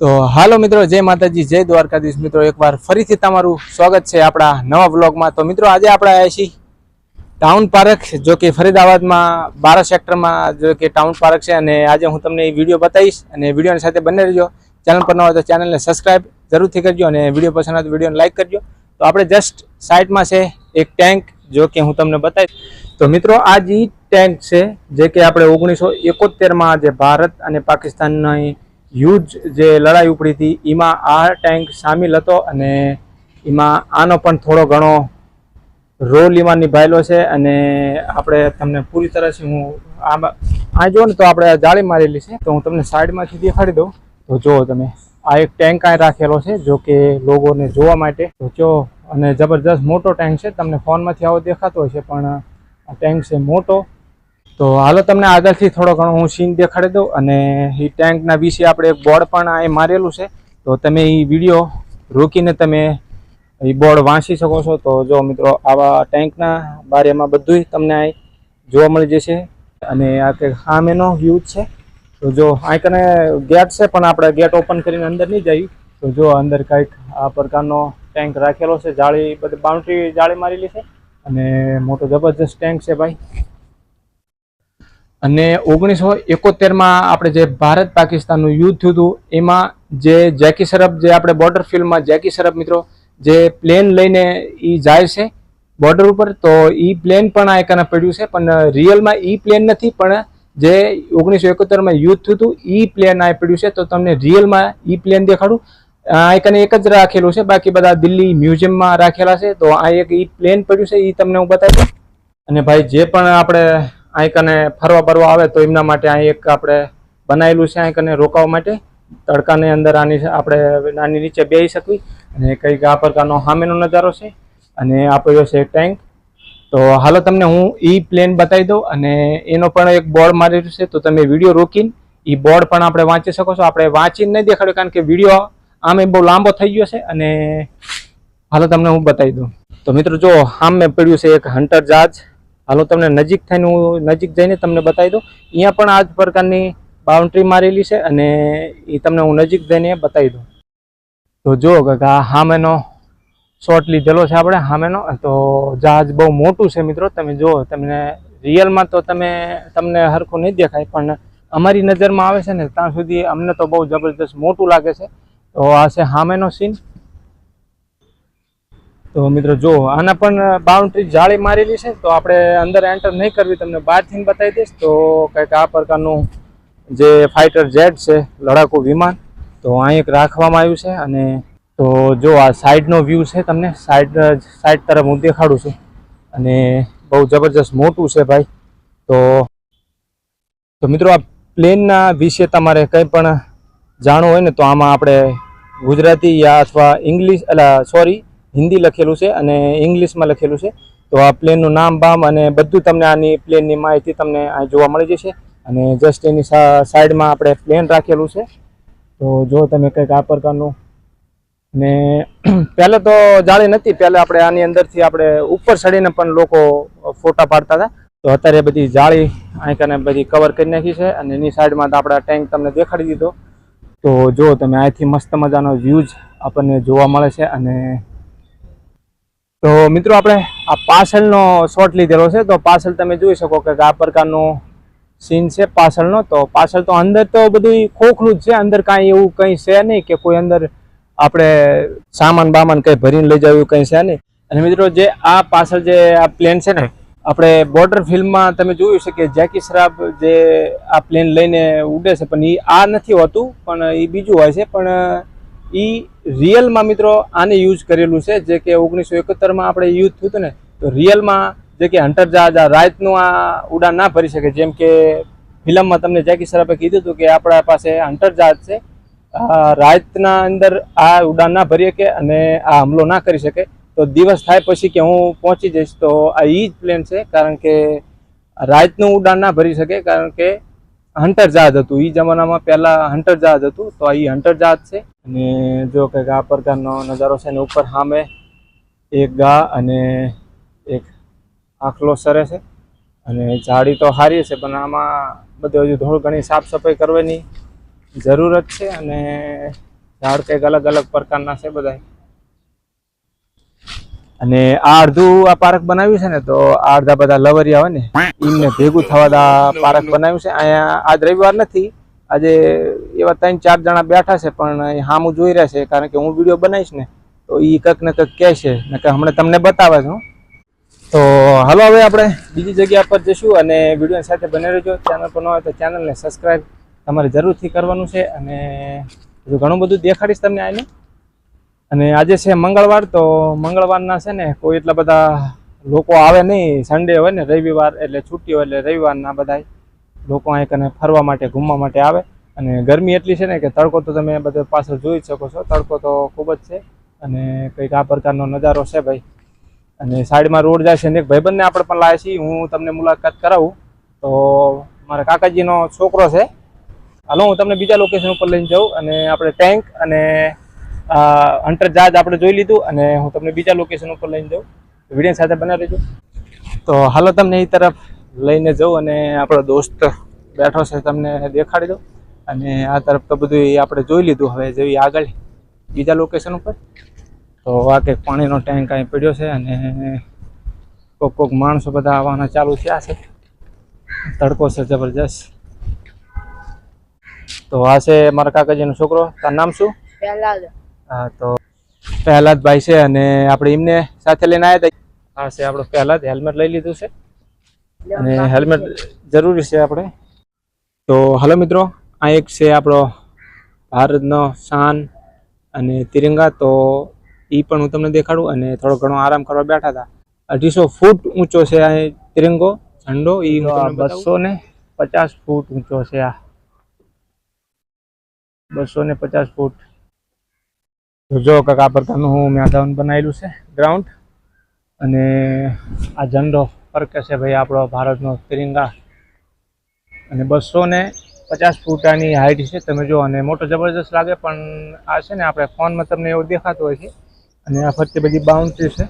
તો હાલો મિત્રો, જય માતાજી, જય દ્વારકાધીશ. મિત્રો, એકવાર ફરીથી તમારું સ્વાગત છે આપણા નવા વ્લોગમાં. તો મિત્રો, આજે આપણે આવ્યા છીએ ટાઉન પાર્ક જો કે ફરીદાબાદમાં, બારા સેક્ટરમાં જો કે ટાઉન પાર્ક છે. અને આજે હું તમને વીડિયો બતાવીશ અને વિડીયોની સાથે બને રહેજો. ચેનલ પર ન હોય તો ચેનલને સબસ્ક્રાઈબ જરૂરથી કરજો અને વીડિયો પસંદ આવે તો વિડીયોને લાઇક કરજો. તો આપણે જસ્ટ સાઈડમાં છે એક ટેન્ક, જો કે હું તમને બતાવીશ. તો મિત્રો આ જે ટેન્ક છે, જે કે આપણે ઓગણીસો એકોતેરમાં જે ભારત અને પાકિસ્તાનની યુદ્ધ જે લડાઈ ઉપડી હતી, એમાં આ ટેન્ક સામેલ હતો અને એમાં આનો પણ થોડો ઘણો રોલ એમાં નિભાયેલો છે અને આપણે તમને પૂરી તરહથી હું આ આ જો ને તો આપણે જાળી મારેલી છે, તો હું તમને સાઈડમાંથી દેખાડી દઉં. તો જુઓ તમે, આ એક ટેન્ક અહીં રાખેલો છે, જો કે લોકોને જોવા માટે. તો જો, અને જબરજસ્ત મોટો ટેન્ક છે, તમને ફોનમાંથી આવો દેખાતો હોય છે પણ આ ટેન્ક છે મોટો. તો હાલો તમને આગળથી થોડો ઘણો હું સીન દેખાડી દઉં અને એ ટેન્કના વિશે આપણે એક બોર્ડ પણ અહીં મારેલું છે. તો તમે એ વીડિયો રોકીને તમે એ બોર્ડ વાંચી શકો છો. તો જો મિત્રો આવા ટેન્કના બારેમાં બધું તમને જોવા મળી જશે. અને આ કંઈક સામેનો વ્યૂ છે. તો જો કને ગેટ છે, પણ આપણે ગેટ ઓપન કરીને અંદર નહીં જઈએ. તો જો અંદર કંઈક આ પ્રકારનો ટેન્ક રાખેલો છે. જાળી બધી બાઉન્ડ્રી જાળી મારેલી છે. અને મોટો જબરજસ્ત ટેન્ક છે ભાઈ. અને ઓગણીસો એકોતેરમાં આપણે જે ભારત પાકિસ્તાનનું યુદ્ધ થયું હતું, એમાં જે જેકી સરફ જે આપણે બોર્ડર ફિલ્ડમાં જેકી સરફ મિત્રો, જે પ્લેન લઈને એ જાય છે બોર્ડર ઉપર, તો એ પ્લેન પણ આ એકાને પડ્યું છે, પણ રિયલમાં એ પ્લેન નથી, પણ જે ઓગણીસો એકોતેરમાં યુદ્ધ થયું હતું એ પ્લેન આ પડ્યું છે, તો તમને રિયલમાં એ પ્લેન દેખાડું. આ એકાને એક જ રાખેલું છે, બાકી બધા દિલ્હી મ્યુઝિયમમાં રાખેલા છે, તો આ એક એ પ્લેન પડ્યું છે એ તમને હું બતાવી અને ભાઈ, જે પણ આપણે અહીં કને ફરવા બરવા આવે તો એમના માટે અહીં એક આપણે બનાવેલું છે અહીં કને રોકાવા માટે. તડકાની અંદર આની આપણે નાની નીચે બેસી શકવી. અને કંઈક આ પ્રકારનો સામેનો નજારો છે. અને આ પડ્યો છે ટેન્ક. તો હાલો તમને હું એ પ્લેન બતાવી દઉં અને એનો પણ એક બોર્ડ મારેલું છે. તો તમે વીડિયો રોકીને એ બોર્ડ પણ આપણે વાંચી શકો છો. આપણે વાંચીને નહીં દેખાડ્યું કારણ કે વીડિયો આમે બહુ લાંબો થઈ ગયો છે. અને હાલો તમને હું બતાવી દઉં. તો મિત્રો જો સામે પડ્યું છે એક હન્ટર જહાજ. હાલો તમને નજીક થઈને હું નજીક જઈને તમને બતાવી દઉં. અહીંયા પણ આ જ પ્રકારની બાઉન્ડ્રી મારેલી છે અને એ તમને હું નજીક જઈને બતાવી દઉં. તો જો કાંઈક હામેનો શોર્ટ લીધેલો છે આપણે, હામેનો. તો જહાજ બહુ મોટું છે મિત્રો, તમે જુઓ, તમને રિયલમાં તો તમે, તમને હરખું નહીં દેખાય, પણ અમારી નજરમાં આવે છે ને, ત્યાં સુધી અમને તો બહુ જબરદસ્ત મોટું લાગે છે. તો આ છે હામેનો સીન તો મિત્રો જો, આના પણ બાઉન્ડ્રી જાળી મારેલી છે, તો આપણે અંદર એન્ટર નહીં કરવી, તમને બહારથી બતાવી દઈશ. તો કંઈક આ પ્રકારનું જે ફાઇટર જેટ છે, લડાકુ વિમાન, તો અહીં એક રાખવામાં આવ્યું છે અને તો જો આ સાઈડનો વ્યૂ છે તમને સાઈડ સાઈડ તરફ હું દેખાડું છું. અને બહુ જબરજસ્ત મોટું છે ભાઈ. તો તો મિત્રો આ પ્લેનના વિશે તમારે કંઈ પણ જાણવું હોય ને, તો આમાં આપણે ગુજરાતી યા અથવા ઇંગ્લિશ એટલે સોરી હિન્દી લખેલું છે અને ઇંગ્લિશમાં લખેલું છે. તો આ પ્લેનનું નામ, બામ અને બધું તમને આની પ્લેનની માહિતી તમને અહીં જોવા મળી જશે. અને જસ્ટ એની સાઈડમાં આપણે પ્લેન રાખેલું છે. તો જો તમે કંઈક આ પ્રકારનું ને પહેલાં તો જાળી નથી પહેલાં આપણે આની અંદરથી આપણે ઉપર ચડીને પણ લોકો ફોટા પાડતા હતા. તો અત્યારે બધી જાળી અહીં બધી કવર કરી નાખી છે અને એની સાઈડમાં તો આપણે ટેન્ક તમને દેખાડી દીધો. તો જો તમે અહીંથી મસ્ત મજાનો વ્યૂઝ આપણને જોવા મળે છે અને તો મિત્રો આપણે આ પાસલનો શોટ લીધેલો છે, તો પાસલ તમે જોઈ શકો કે આ પ્રકારનો સીન છે પાસલનો તો પાછળ તો અંદર તો બધું ખોખલું જ છે, અંદર કાંઈ એવું કંઈ છે નહીં કે કોઈ અંદર આપણે સામાન બામાન કંઈ ભરીને લઈ જવું કંઈ છે નહીં. અને મિત્રો જે આ પાછળ જે આ પ્લેન છે ને, આપણે બોર્ડર ફિલ્મમાં તમે જોયું છે કે જેકી શ્રાફ જે આ પ્લેન લઈને ઉડે છે, પણ એ આ નથી હોતું, પણ એ બીજું હોય છે. પણ એ રિયલમાં મિત્રો આને યુઝ કરેલું છે. જે કે ઓગણીસો એકોતેરમાં આપણે યુઝ થયું હતું ને, તો રિયલમાં જે કે હન્ટર જહાજ આ રાતનું આ ઉડાન ના ભરી શકે. જેમ કે ફિલ્મમાં તમને જેકી સરાફે કીધું હતું કે આપણા પાસે હન્ટર જહાજ છે. રાતના અંદર આ ઉડાન ના ભરી શકે અને આ હુમલો ના કરી શકે. તો દિવસ થાય પછી કે હું પહોંચી જઈશ, તો આ એ જ પ્લેન છે. કારણ કે રાતનું ઉડાન ના ભરી શકે. કારણ કે હન્ટર જહાજ હતું. એ જમાનામાં પહેલા હન્ટર જહાજ હતું, તો એ હન્ટર જહાજ છે. અને જો કે આ પ્રકારનો નજારો છે ને ઉપર સામે એક ગા અને એક આખલો સરે છે. અને ઝાડી તો સારી છે, પણ આમાં બધું હજુ થોડું ઘણી સાફ સફાઈ કરવાની જરૂરત છે અને ઝાડ કંઈક અલગ અલગ પ્રકારના છે બધા અને આ અડધું આ પાર્ક બનાવ્યું છે ને, તો આ અડધા બધા લવરિયા હોય ને, એમને ભેગું થવા દા પાર્ક બનાવ્યું છે. અહીંયા આજ રવિવાર નથી, આજે એવા ત્રણ ચાર જણા બેઠા છે, પણ હામું જોઈ રહ્યા છે, કારણ કે હું વીડિયો બનાવીશ ને, તો એ કંઈક ને કંઈક કહે છે. ને કે હમણાં તમને બતાવે છું. તો હાલો હવે આપણે બીજી જગ્યા પર જઈશું અને વીડિયો સાથે બને રહેજો. ચેનલ પર ન હોય તો ચેનલને સબસ્ક્રાઈબ તમારે જરૂરથી કરવાનું છે અને ઘણું બધું દેખાડીશ તમને આને. અને આજે છે મંગળવાર, તો મંગળવારના છે ને કોઈ એટલા બધા લોકો આવે નહીં. સન્ડે હોય ને, રવિવાર એટલે છુટ્ટી હોય એટલે રવિવારના બધા લોકો અહીં કને ફરવા માટે, ઘૂમવા માટે આવે. અને ગરમી એટલી છે ને કે તડકો તો તમે બધે પાછળ જોઈ શકો છો. તડકો તો ખૂબ જ છે અને કંઈક આ પ્રકારનો નજારો છે ભાઈ. અને સાઈડમાં રોડ જાય છે ને એક ભાઈબંધને આપણે પણ લાવે છીએ. હું તમને મુલાકાત કરાવું. તો મારા કાકાજીનો છોકરો છે. હાલો, હું તમને બીજા લોકેશન ઉપર લઈને જાઉં અને આપણે ટેન્ક અને હન્ટર જહાજ આપણે જોઈ લીધું અને હું તમને બીજા લોકેશન ઉપર લઈને જાઉં. વીડિયો સાથે બનાવી લેજો તો હાલો તમને એ તરફ લઈને જાઉં અને આપણો દોસ્ત બેઠો છે તમને દેખાડી દઉં. અને આ તરફ તો બધું આપણે જોઈ લીધું. હવે જેવી આગળ બીજા લોકેશન ઉપર. તો આ કંઈક પાણીનો ટેન્ક અહીં પડ્યો છે અને કોક કોક માણસો બધા આવવાના ચાલુ થયા છે. તડકો છે જબરજસ્ત. તો આ છે મારા કાકાજીનો છોકરો. તાર નામ શું? તો ભાઈ છે અને આપણે એમને સાથે લઈને આવ્યા હતા હા છે આપણો પહેલાદ હેલ્મેટ લઈ લીધું છે. અને હેલ્મેટ જરૂરી છે આપણે. તો હલો મિત્રો, આ એક છે આપણો ભારતનો શાન અને તિરંગા. તો એ પણ હું તમને દેખાડું અને થોડો ઘણો આરામ કરવા બેઠા હતા અઢીસો ફૂટ ઊંચો છે આ તિરંગો, ઝંડો એ બસો ને પચાસ ફૂટ ઊંચો છે આ. બસો ને પચાસ ફૂટ. જો કાંક, આ પ્રકારનું હું મેદાન બનાવેલું છે ગ્રાઉન્ડ અને આ ઝંડો ફરકે છે ભાઈ આપણો ભારતનો તિરંગા. અને બસો ને પચાસ ફૂટાની હાઇટ છે, તમે જો, અને મોટો જબરજસ્ત લાગે, પણ આ છે ને, આપણે ફોનમાં તમને એવું દેખાતું હોય છે. અને આ ફરતી બધી બાઉન્ડ્રી છે,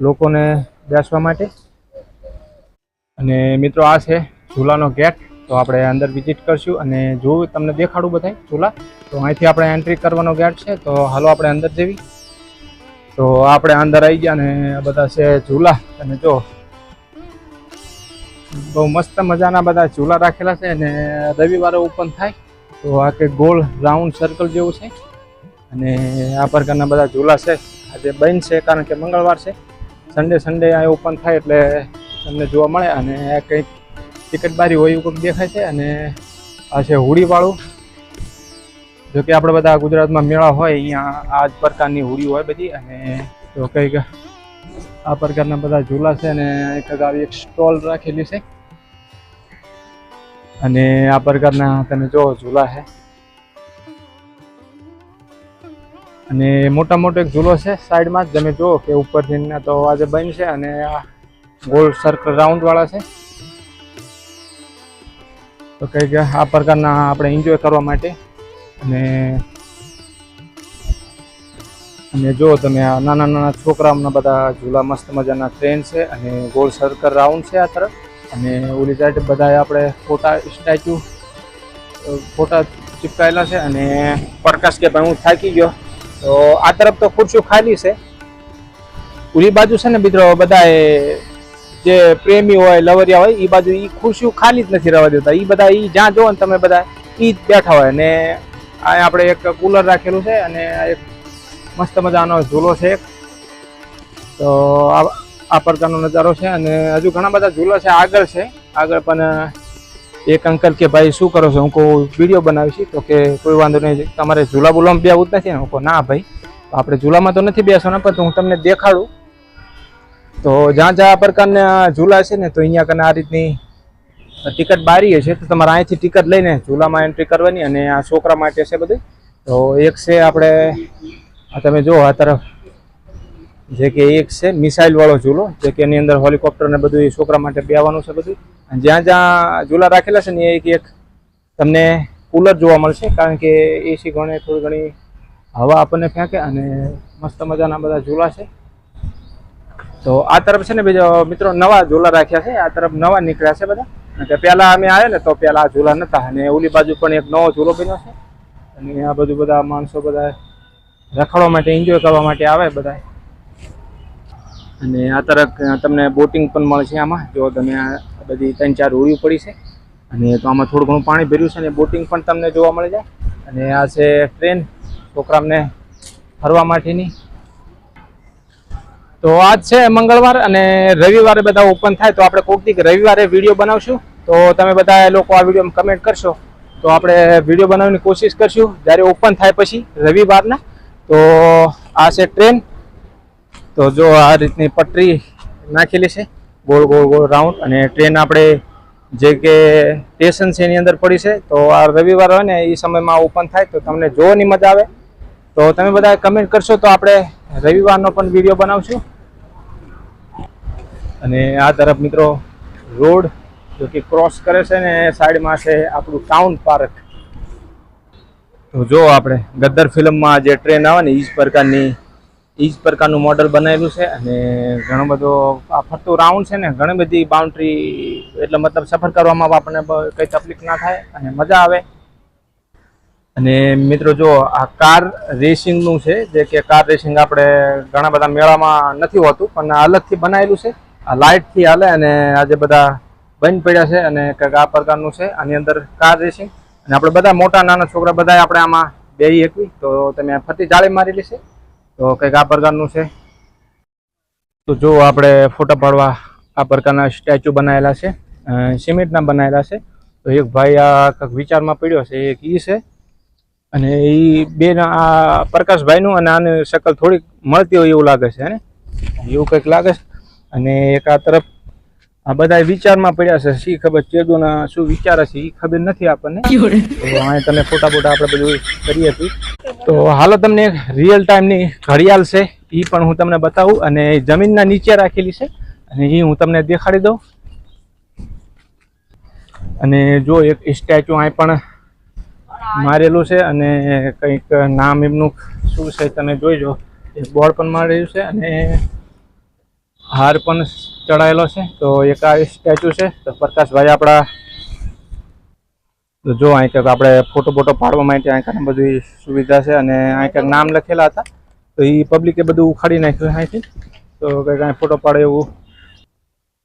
લોકોને બેસવા માટે. અને મિત્રો, આ છે ઝૂલાનો ગેટ તો આપણે અંદર વિઝિટ કરશું અને જોવું તમને દેખાડું બધાય ઝૂલા તો અહીંથી આપણે એન્ટ્રી કરવાનો ગેટ છે. તો હાલો આપણે અંદર જવી તો આપણે અંદર આવી ગયા અને બધા છે ઝૂલા અને જો, બહુ મસ્ત મજાના બધા ઝૂલા રાખેલા છે અને રવિવારે ઓપન થાય. તો આ કે ગોળ રાઉન્ડ સર્કલ જેવું છે. અને આ પ્રકારના બધા ઝૂલા છે. આજે બંધ છે કારણ કે મંગળવાર છે. સન્ડે સન્ડે આ ઓપન થાય એટલે તમને જોવા મળે અને કંઈક ટિકટ બારી હોય એવું કંઈક દેખાય છે અને આ છે હોળીવાળું જોકે આપણે બધા ગુજરાતમાં મેળા હોય, અહીંયા આ જ પ્રકારની હોળી હોય બધી અને તો કંઈક આ પ્રકારના બધા ઝૂલા છે અને એક આવી એક સ્ટોલ રાખેલી છે. અને આ પ્રકારના તમે જો ઝૂલા છે. અને મોટા મોટો એક ઝૂલો છે સાઈડમાં જ, તમે જુઓ કે ઉપરથી તો આજે બંધ છે અને આ ગોલ સર્કલ રાઉન્ડ વાળા છે. તો કંઈક આ પ્રકારના આપણે એન્જોય કરવા માટે. અને અને જો તમે આ નાના નાના છોકરાઓના બધા ઝૂલા મસ્ત મજાના ટ્રેન છે અને ગોળ સર્કલ રાઉન્ડ છે આ તરફ. અને ઓલી સાઈડ બધા આપણે ફોટા સ્ટેચ્યુ ફોટા ચિપકાયેલા છે અને પ્રકાશ કે ભાઈ હું થાકી ગયો. તો આ તરફ તો ખુરશીઓ ખાલી છે. ઓલી બાજુ છે ને મિત્રો બધા એ જે પ્રેમી હોય, લવરિયા હોય એ બાજુ એ ખુરશીઓ ખાલી જ નથી રહેવા દેતા. એ બધા એ જ્યાં જોવો ને તમે બધા એ જ બેઠા હોય. અને આ આપણે એક કુલર રાખેલું છે અને એક મસ્ત મજાનો ઝૂલો છે તો આ આ પ્રકારનો નજારો છે અને હજુ ઘણા બધા ઝૂલા છે આગળ છે. આગળ પણ એક અંકલ કે ભાઈ શું કરો છો? હું કહું વીડિયો બનાવીશ તો કે કોઈ વાંધો નહીં, તમારે ઝૂલા બોલવામાં બે આવું જ નથી ને? હું કહું, ના ભાઈ, આપણે ઝૂલામાં તો નથી બેસવાના, પણ હું તમને દેખાડું. તો જ્યાં જ્યાં આ પ્રકારના ઝૂલા છે ને, તો અહીંયા કને આ રીતની ટિકિટ બારી છે તો તમારે અહીંથી ટિકિટ લઈને ઝૂલામાં એન્ટ્રી કરવાની અને આ છોકરા માટે છે બધું. તો એક છે આપણે તમે જુઓ આ તરફ. જે કે એક છે મિસાઇલ વાળો ઝૂલો, જે કે એની અંદર હોલિકોપ્ટર ને બધું એ છોકરા માટે બેવાનું છે બધું. અને જ્યાં જ્યાં ઝૂલા રાખેલા છે ને એક એક તમને કુલર જોવા મળશે, કારણ કે એસી ગણે થોડી ઘણી હવા આપણને ફેંકે અને મસ્ત મજાના બધા ઝૂલા છે. તો આ તરફ છે ને બીજો મિત્રો નવા ઝૂલા રાખ્યા છે, આ તરફ નવા નીકળ્યા છે બધા. કે પહેલા અમે આવ્યા ને તો પહેલાં આ ઝૂલા નતા અને ઓલી બાજુ પણ એક નવો ઝૂલો બન્યો છે. અને આ બધું બધા માણસો બધા રખડવા માટે એન્જોય કરવા માટે આવે બધા. અને આ તરફ તમને બોટિંગ પણ મળશે આમાં. જો તમે આ બધી ત્રણ ચાર હોળીઓ પડી છે. અને તો આમાં થોડું ઘણું પાણી ભર્યું છે અને બોટિંગ પણ તમને જોવા મળી જાય. અને આ છે ટ્રેન છોકરાને ફરવા માટેની. તો આજ છે મંગળવાર અને રવિવારે બધા ઓપન થાય તો આપણે કોઈક દી રવિવારે વીડિયો બનાવશું. તો તમે બધા લોકો આ વિડીયોમાં કમેન્ટ કરશો. તો આપણે વીડિયો બનાવવાની કોશિશ કરશું. જ્યારે ઓપન થાય પછી રવિવારના. તો આ છે ટ્રેન તો જો આ રીતની પટરી નાખેલી છે. ગોળ ગોળ ગોળ રાઉન્ડ અને ટ્રેન આપણે જે કે સ્ટેશન છે એની અંદર પડી છે. તો આ રવિવાર હોય ને એ સમયમાં ઓપન થાય તો તમને જોવાની મજા આવે. તો તમે બધા કમેન્ટ કરશો તો આપણે રવિવારનો પણ વીડિયો બનાવશું. અને આ તરફ મિત્રો રોડ જો કે ક્રોસ કરે છે ને સાઈડમાં છે આપણું ટાઉન પાર્ક તો જો આપણે ગદ્દર ફિલ્મમાં જે ટ્રેન આવે ને એ જ પ્રકારની એ જ પ્રકારનું મોડલ બનાવેલું છે અને ઘણો બધો આ ફરતું રાઉન્ડ છે ને, ઘણી બધી બાઉન્ડ્રી એટલે મતલબ સફર કરવામાં આપણને કંઈ તકલીફ ના થાય અને મજા આવે. અને મિત્રો જો આ કાર રેસિંગનું છે, જે કે કાર રેસિંગ આપણે ઘણા બધા મેળામાં નથી હોતું, પણ અલગથી બનાવેલું છે. આ લાઇટથી હાલે અને આજે બધા બંધ પડ્યા છે અને કંઈક આ પ્રકારનું છે. આની અંદર કાર રેસિંગ અને આપણે બધા મોટા નાના છોકરા બધા આપણે આમાં બે એકવી તો તમે ફરતી જાળી મારેલી છે. તો કંઈક આ પ્રકારનું છે. તો જો આપણે ફોટા પાડવા આ પ્રકારના સ્ટેચ્યુ બનાવેલા છે સિમેન્ટના બનાવેલા છે. તો એક ભાઈ આ કંઈક વિચારમાં પડ્યો છે, એક ઈ છે. અને એ બે આ પ્રકાશભાઈનું અને આને શકલ થોડીક મળતી હોય એવું લાગે છે ને? એવું કંઈક લાગે છે. અને એક આ તરફ આ બધા વિચારમાં પડ્યા છે શી ખબર ચેડુના શું વિચારે છે એ ખબર નથી આપણને. તો અહીં તમે ફોટા ફોટા આપણે બધું કરીએ છીએ. તો હાલો તમને એક રિયલ ટાઈમની ઘડિયાળ છે એ પણ હું તમને બતાવું અને જમીનના નીચે રાખેલી છે. અને એ હું તમને દેખાડી દઉં. અને જો એક સ્ટેચ્યુ અહીં પણ મારેલું છે અને કંઈક નામ એમનું શું છે તમે જોઈજો. એક બોર્ડ પણ મારેલું છે અને હાર પણ ચડાયેલો છે. તો એક આ સ્ટેચ્યુ છે. તો પ્રકાશભાઈ આપણા જો અહીં કંઈક આપણે ફોટો ફોટો પાડવા માટે અહીં કંઈક બધી સુવિધા છે અને અહીં કંઈક નામ લખેલા હતા. તો એ પબ્લિકે બધું ઉખાડી નાખ્યું અહીંથી તો કંઈક અહીં ફોટો પાડે એવું.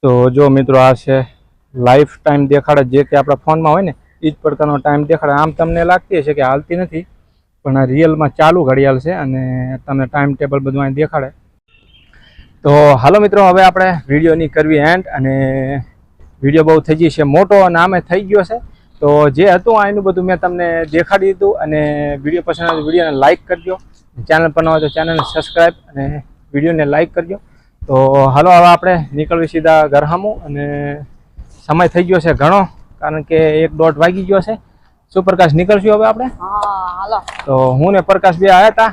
તો જો મિત્રો આ છે લાઈફ ટાઈમ દેખાડે જે કે આપણા ફોનમાં હોય ને એ જ પ્રકારનો ટાઈમ દેખાડે. આમ તમને લાગતી હશે કે હાલતી નથી, પણ આ રિયલમાં ચાલુ ઘડિયાળ છે અને તમને ટાઈમ ટેબલ બધું અહીં દેખાડે. તો હાલો મિત્રો, હવે આપણે વિડીયોની કરવી એન્ડ અને વીડિયો બહુ થઈ જશે મોટો અને આમે થઈ ગયો છે. તો જે હતું આનું બધું મેં તમને દેખાડી દીધું અને વીડિયો પસંદ આવે વિડીયોને લાઇક કરજો. ચેનલ પર ન હોય તો ચેનલને સબસ્ક્રાઈબ અને વિડીયોને લાઇક કરજો. તો હાલો, હવે આપણે નીકળવી સીધા ગરહામું અને સમય થઈ ગયો છે ઘણો. કારણ કે એક દોઢ વાગી ગયો છે. શું પ્રકાશ નીકળશું હવે આપણે. તો હું ને પ્રકાશ બે આવ્યા હતા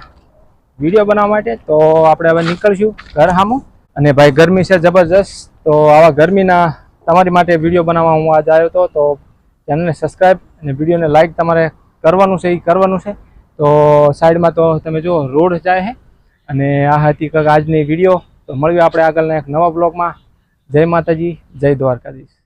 વીડિયો બનાવવા માટે. તો આપણે હવે નીકળશું ઘર સામું અને ભાઈ ગરમી છે જબરજસ્ત. તો આવા ગરમીના તમારી માટે વીડિયો બનાવવા હું આજ આવ્યો હતો. તો ચેનલને સબસ્ક્રાઈબ અને વિડીયોને લાઈક તમારે કરવાનું છે એ કરવાનું છે. તો સાઈડમાં તો તમે જુઓ રોડ જાય છે. અને આ હતી કંઈક આજની વીડિયો. તો મળ્યું આપણે આગળના એક નવા બ્લોગમાં જય માતાજી જય દ્વારકાધીશ.